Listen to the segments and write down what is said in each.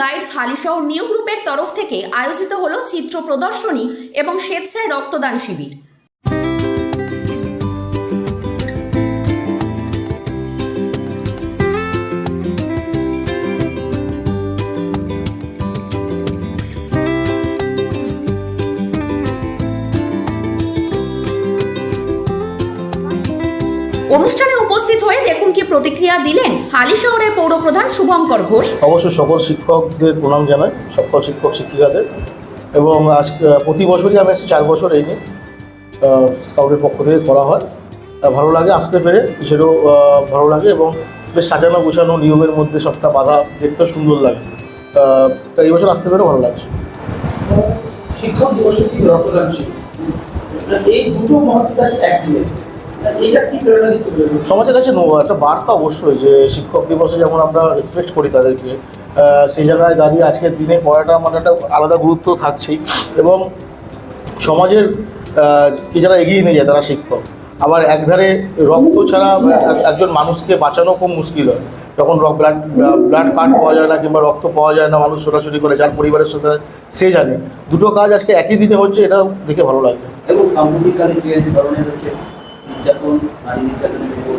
Guides Halisahar new গ্রুপের তরফ থেকে আয়োজিত হলো চিত্র প্রদর্শনী এবং স্বেচ্ছায় রক্তদান শিবির। উপস্থিত হয়ে দেখুন কি প্রতিক্রিয়া দিলেন হালিশহরের পৌরপ্রধান শুভঙ্কর ঘোষ। অবশ্যই সকল শিক্ষকদের প্রণাম জানাই সকল শিক্ষক শিক্ষিকাদের। এবং আজ প্রতি বছরই আমি চার বছর এই নিয়ে স্কাউটের পক্ষ থেকে করা হয়। ভালো লাগে আসতে পেরে আহ, ভালো লাগে এবং বেশ সাজানো গোছানো নিয়মের মধ্যে সবটা বাধা দেখতে সুন্দর লাগে। তাই এই বছর আসতে পেরে ভালো লাগছে। শিক্ষক দিবসে কি রক্তদান এই দুটো মহৎ কাজ সমাজের কাছে একটা বার্তা অবশ্যই যে শিক্ষক দিবসে যেমন আমরা রেসপেক্ট করি তাদেরকে সেই জায়গায় দাঁড়িয়ে আজকের দিনে পড়াটা আমার একটা আলাদা গুরুত্ব থাকছেই। এবং সমাজের যারা এগিয়ে নিয়ে যায় তারা শিক্ষক। আবার একধারে রক্ত ছাড়া এক- একজন মানুষকে বাঁচানো খুব মুশকিল হয়। যখন ব্লাড ব্লাড কার্ড পাওয়া যায় না কিংবা রক্ত পাওয়া যায় না মানুষ ছোটাছুটি করে যার পরিবারের সাথে সে জানে। দুটো কাজ আজকে একই দিনে হচ্ছে এটা দেখে ভালো লাগছে। এবং সাম্প্রতিককালে যে ধরনের হচ্ছে নির্যাতন, নারী নির্যাতনের উপর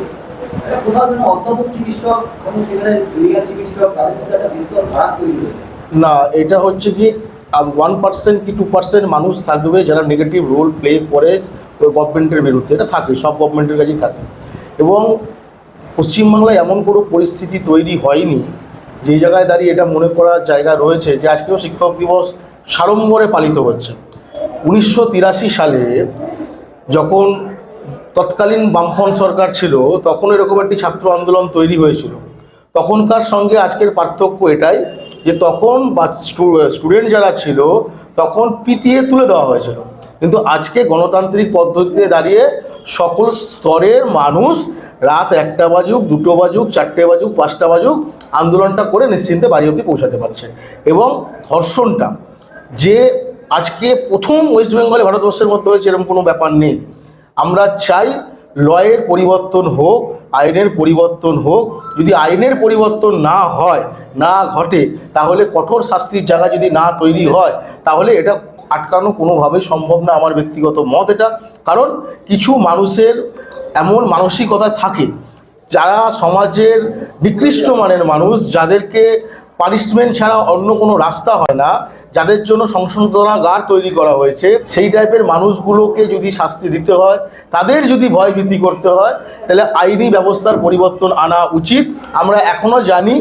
কোথাও যেন অধ্যাপক চিকিৎসক এবং সেখানে চিকিৎসক, তাদের মধ্যে একটা বিস্তর তৈরি হয়েছে। না, এটা হচ্ছে কি ওয়ান পার্সেন্ট কি টু পার্সেন্ট মানুষ থাকবে যারা নেগেটিভ রোল প্লে করে ওই গভর্নমেন্টের বিরুদ্ধে। এটা থাকে, সব গভর্নমেন্টের কাছেই থাকে। এবং পশ্চিমবাংলায় এমন কোনো পরিস্থিতি তৈরি হয়নি যেই জায়গায় দাঁড়িয়ে এটা মনে করার জায়গা রয়েছে যে আজকেও শিক্ষক দিবস সাড়ম্বরে পালিত হচ্ছে। উনিশশো তিরাশি সালে যখন তৎকালীন বামফ্রন্ট সরকার ছিল, তখন এরকম একটি ছাত্র আন্দোলন তৈরি হয়েছিল। তখনকার সঙ্গে আজকের পার্থক্য এটাই যে তখন বা স্টুডেন্ট যারা ছিল, তখন পিটিয়ে তুলে দেওয়া হয়েছিল। কিন্তু আজকে গণতান্ত্রিক পদ্ধতিতে দাঁড়িয়ে সকল স্তরের মানুষ রাত একটা বাজুক, দুটো বাজুক, চারটে বাজুক, পাঁচটা বাজুক আন্দোলনটা করে নিশ্চিন্তে বাড়ি অব্দি পৌঁছাতে পারছে। এবং ধর্ষণটা যে আজকে প্রথম ওয়েস্ট বেঙ্গলে ভারতবর্ষের মধ্যে হয়েছে, এরকম কোনো ব্যাপার নেই। আমরা চাই লয়ের পরিবর্তন হোক, আইনের পরিবর্তন হোক। যদি আইনের পরিবর্তন না হয়, না ঘটে, তাহলে কঠোর শাস্তির জায়গা যদি না তৈরি হয়, তাহলে এটা আটকানো কোনোভাবেই সম্ভব না আমার ব্যক্তিগত মত এটা। কারণ কিছু মানুষের এমন মানসিকতা থাকে, যারা সমাজের নিকৃষ্ট মানের মানুষ, যাদেরকে পানিশমেন্ট ছাড়া অন্য কোনো রাস্তা হয় না। যাদের জন্য সংশোধনাগার তৈরি করা হয়েছে, সেই টাইপের মানুষগুলোকে যদি শাস্তি দিতে হয়, তাদের যদি ভয়ভীতি করতে হয়, তাহলে আইনি ব্যবস্থার পরিবর্তন আনা উচিত। আমরা এখনও জানি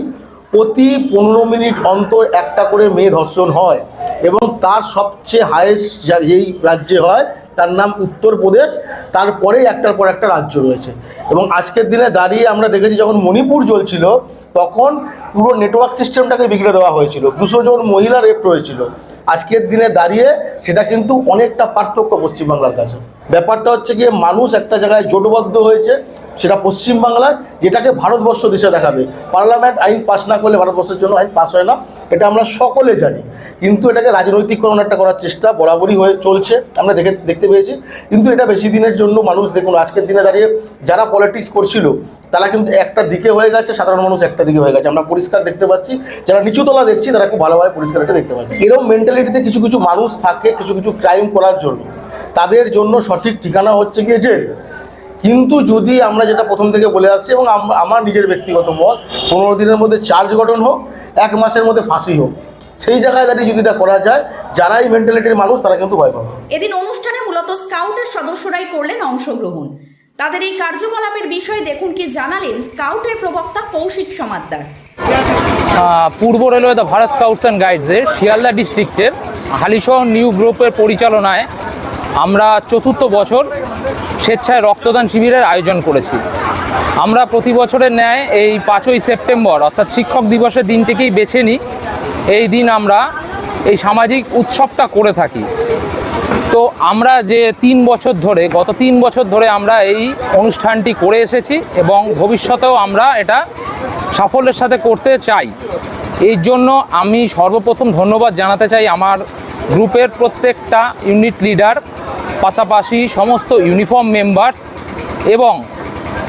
প্রতি পনেরো মিনিট অন্তর একটা করে মেয়ে ধর্ষণ হয় এবং তার সবচেয়ে হায়েস্ট যেই রাজ্যে হয়, তার নাম উত্তরপ্রদেশ তারপরেই একটার পর একটা রাজ্য রয়েছে। এবং আজকের দিনে দাঁড়িয়ে আমরা দেখেছি যখন মণিপুর চলছিল তখন পুরো নেটওয়ার্ক সিস্টেমটাকে বিগড়ে দেওয়া হয়েছিল। দুশো জন মহিলা রেপ হয়েছিল। আজকের দিনে দাঁড়িয়ে সেটা কিন্তু অনেকটা পার্থক্য পশ্চিমবাংলার কাছে। ব্যাপারটা হচ্ছে গিয়ে মানুষ একটা জায়গায় জোটবদ্ধ হয়েছে সেটা পশ্চিমবাংলায় যেটাকে ভারতবর্ষ দিশা দেখাবে। পার্লামেন্ট আইন পাস না করলে ভারতবর্ষের জন্য আইন পাস হয় না, এটা আমরা সকলে জানি। কিন্তু এটাকে রাজনৈতিকরণ একটা করার চেষ্টা বরাবরই হয়ে চলছে, আমরা দেখে, দেখতে পেয়েছি। কিন্তু এটা বেশি দিনের জন্য মানুষ, দেখুন আজকের দিনে দাঁড়িয়ে যারা পলিটিক্স করছিল, তারা কিন্তু একটা দিকে হয়ে গেছে, সাধারণ মানুষ একটা দিকে হয়ে গেছে। আমরা পরিষ্কার দেখতে পাচ্ছি, যারা নিচুতলা দেখছি, তারা খুব ভালোভাবে পরিষ্কার এটা দেখতে পাচ্ছি। এরকম মেন্টালিটিতে কিছু কিছু মানুষ থাকে কিছু কিছু ক্রাইম করার জন্য। তাদের জন্য সঠিক ঠিকানা হচ্ছে গিয়ে জেল। কিন্তু যদি আমরা যেটা প্রথম থেকে বলে আসছি এবং আমার নিজের ব্যক্তিগত মত পনেরো দিনের মধ্যে চার্জ গঠন হোক এক মাসের মধ্যে ফাঁসি হোক সেই জায়গায় দাঁড়িয়ে যদি এটা করা যায় যারাই মেন্টালিটির মানুষ তারা কিন্তু ভয় পাবে। এদিন অনুষ্ঠানে মূলত স্কাউটের সদস্যরাই করলেন অংশগ্রহণ। তাদের এই কার্যকলাপের বিষয়ে দেখুন কি জানালেন স্কাউটের প্রবক্তা কৌশিক সমাদ্দার। পূর্ব railway the Bharat scouts and গাইডসের Sealdah ডিস্ট্রিক্টের হালিশহর নিউ গ্রুপের পরিচালনায় আমরা চতুর্থ বছর স্বেচ্ছায় রক্তদান শিবিরের আয়োজন করেছি। আমরা প্রতি বছরের ন্যায় এই পাঁচই সেপ্টেম্বর, অর্থাৎ শিক্ষক দিবসের দিন থেকেই বেছে নিই। এই দিন আমরা এই সামাজিক উৎসবটা করে থাকি। তো আমরা যে তিন বছর ধরে, গত তিন বছর ধরে আমরা এই অনুষ্ঠানটি করে এসেছি এবং ভবিষ্যতেও আমরা এটা সাফল্যের সাথে করতে চাই। এই জন্য আমি সর্বপ্রথম ধন্যবাদ জানাতে চাই আমার গ্রুপের প্রত্যেকটা ইউনিট লিডার পাশাপাশি সমস্ত ইউনিফর্ম মেম্বার্স এবং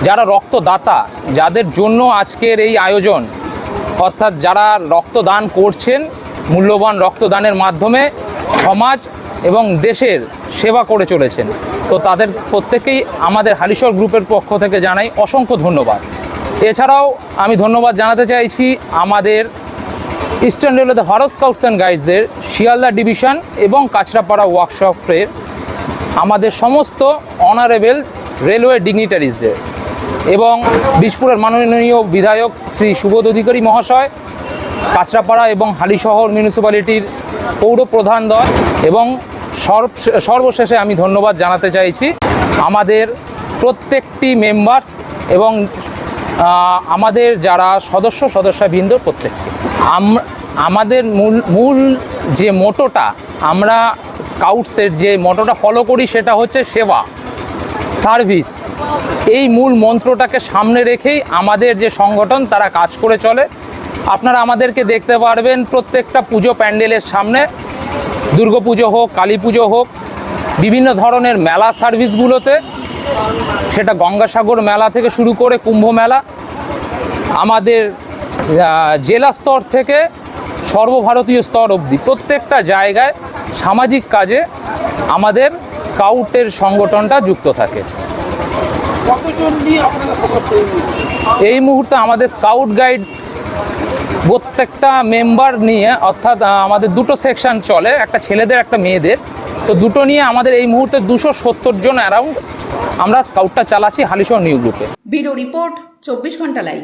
যারা রক্তদাতা, যাদের জন্য আজকের এই আয়োজন, অর্থাৎ যারা রক্তদান করছেন, মূল্যবান রক্তদানের মাধ্যমে সমাজ এবং দেশের সেবা করে চলেছেন। তো তাদের প্রত্যেকেই আমাদের হালিশর গ্রুপের পক্ষ থেকে জানাই অসংখ্য ধন্যবাদ। এছাড়াও আমি ধন্যবাদ জানাতে চাইছি আমাদের ইস্টার্ন রেলওয়েতে ভারত স্কাউটস অ্যান্ড গাইডসের শিয়ালদা ডিভিশন এবং কাছড়াপাড়া ওয়ার্কশপের আমাদের সমস্ত অনারেবল রেলওয়ে ডিগনিটারিজদের এবং বীজপুরের মাননীয় বিধায়ক শ্রী সুবোধ অধিকারী মহাশয়, কাঁচরাপাড়া এবং হালিশহর মিউনিসিপ্যালিটির পৌর প্রধান দল এবং সর্ব- সর্বশেষে আমি ধন্যবাদ জানাতে চাইছি আমাদের প্রত্যেকটি মেম্বার্স এবং আমাদের যারা সদস্য সদস্যবৃন্দ প্রত্যেককে। আম- আমাদের মূল মূল যে মোটোটা আমরা স্কাউটসের যে মোটোটা ফলো করি সেটা হচ্ছে সেবা সার্ভিস এই মূল মন্ত্রটাকে সামনে রেখেই আমাদের যে সংগঠন, তারা কাজ করে চলে। আপনারা আমাদেরকে দেখতে পারবেন প্রত্যেকটা পুজো প্যান্ডেলের সামনে। দুর্গাপুজো হোক, কালী পুজো হোক, বিভিন্ন ধরনের মেলা সার্ভিসগুলোতে। সেটা গঙ্গাসাগর মেলা থেকে শুরু করে কুম্ভ মেলা। আমাদের জেলা স্তর থেকে সর্বভারতীয় স্তর অবধি প্রত্যেকটা জায়গায় সামাজিক কাজে আমাদের স্কাউটের সংগঠনটা যুক্ত থাকে। এই মুহূর্তে? আমাদের স্কাউট গাইড প্রত্যেকটা মেম্বার নিয়ে অর্থাৎ আমাদের দুটো সেকশন চলে একটা ছেলেদের একটা মেয়েদের। তো দুটো নিয়ে আমাদের এই মুহূর্তে দুশো সত্তর জন অ্যারাউন্ড আমরা স্কাউটটা চালাচ্ছি হালিশহর নিউ গ্রুপে। ব্যুরো রিপোর্ট চব্বিশ ঘণ্টা লাইভ।